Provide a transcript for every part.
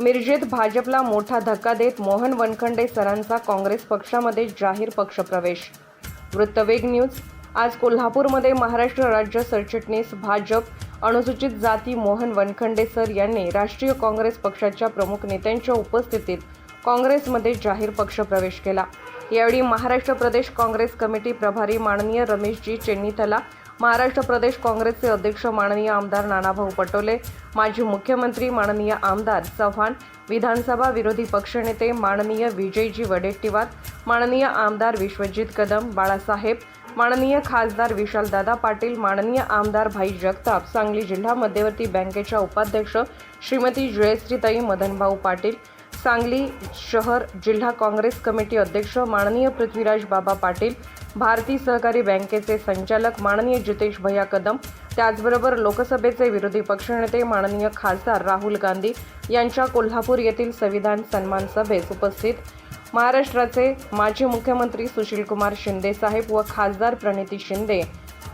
मिरजेत भाजपला मोठा धक्का देत मोहन वनखंडे सरांचा काँग्रेस पक्षामध्ये जाहीर पक्षप्रवेश. वृत्तवेग न्यूज. आज कोल्हापूरमध्ये महाराष्ट्र राज्य सरचिटणीस भाजप अनुसूचित जाती मोहन वनखंडे सर यांनी राष्ट्रीय काँग्रेस पक्षाच्या प्रमुख नेत्यांच्या उपस्थितीत काँग्रेसमध्ये जाहीर पक्षप्रवेश केला. यावेळी महाराष्ट्र प्रदेश काँग्रेस कमिटी प्रभारी माननीय रमेशजी चेन्नीथला महाराष्ट्र प्रदेश काँग्रेसचे अध्यक्ष माननीय आमदार नानाभाऊ पटोले माजी मुख्यमंत्री माननीय आमदार चव्हाण विधानसभा विरोधी पक्षनेते माननीय विजयजी वडेट्टीवार माननीय आमदार विश्वजित कदम बाळासाहेब माननीय खासदार विशालदादा पाटील माननीय आमदार भाई जगताप सांगली जिल्हा मध्यवर्ती बँकेच्या उपाध्यक्ष श्रीमती जयश्रीताई मदनभाऊ पाटील सांगली शहर जिल्हा काँग्रेस कमिटी अध्यक्ष माननीय पृथ्वीराज बाबा पाटील भारतीय सहकारी बँकेचे संचालक माननीय जितेश भैया कदम त्याचबरोबर लोकसभेचे विरोधी पक्षनेते माननीय खासदार राहुल गांधी यांच्या कोल्हापूर येथील संविधान सन्मान सभेस उपस्थित. महाराष्ट्राचे माजी मुख्यमंत्री सुशीलकुमार शिंदे साहेब व खासदार प्रणिती शिंदे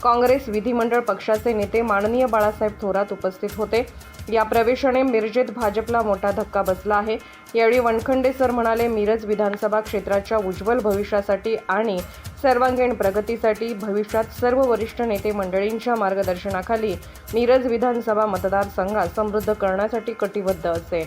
काँग्रेस विधिमंडळ पक्षाचे नेते माननीय बाळासाहेब थोरात उपस्थित होते. या प्रवेशाने मिरजेत भाजपला मोठा धक्का बसला आहे. यावेळी वनखंडे सर म्हणाले मिरज विधानसभा क्षेत्राच्या उज्ज्वल भविष्यासाठी आणि सर्वांगीण प्रगतीसाठी भविष्यात सर्व वरिष्ठ नेते मंडळींच्या मार्गदर्शनाखाली मिरज विधानसभा मतदारसंघात समृद्ध करण्यासाठी कटिबद्ध असेल.